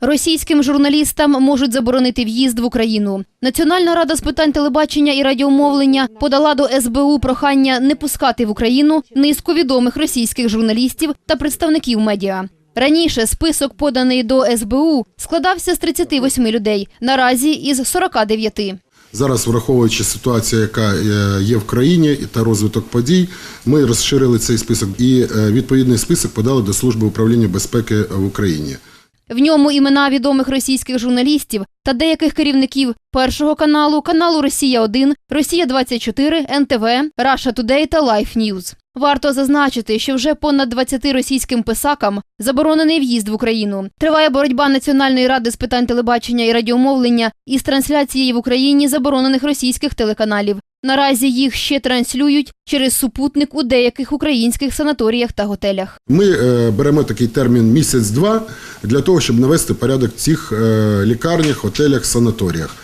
Російським журналістам можуть заборонити в'їзд в Україну. Національна рада з питань телебачення і радіомовлення подала до СБУ прохання не пускати в Україну низку відомих російських журналістів та представників медіа. Раніше список, поданий до СБУ, складався з 38 людей, наразі із 49. Зараз, враховуючи ситуацію, яка е, є в країні та розвиток подій, ми розширили цей список і е, відповідний список подали до служби управління безпеки в Україні. В ньому імена відомих російських журналістів та деяких керівників першого каналу, каналу Росія 1 Росія 24 НТВ, Раша Тудей та Лайф Ньюз. Варто зазначити, що вже понад 20 російським писакам заборонений в'їзд в Україну. Триває боротьба Національної ради з питань телебачення і радіомовлення із трансляцією в Україні заборонених російських телеканалів. Наразі їх ще транслюють через супутник у деяких українських санаторіях та готелях. Ми е, беремо такий термін місяць-два для того, щоб навести порядок в цих е, лікарнях, готелях, санаторіях.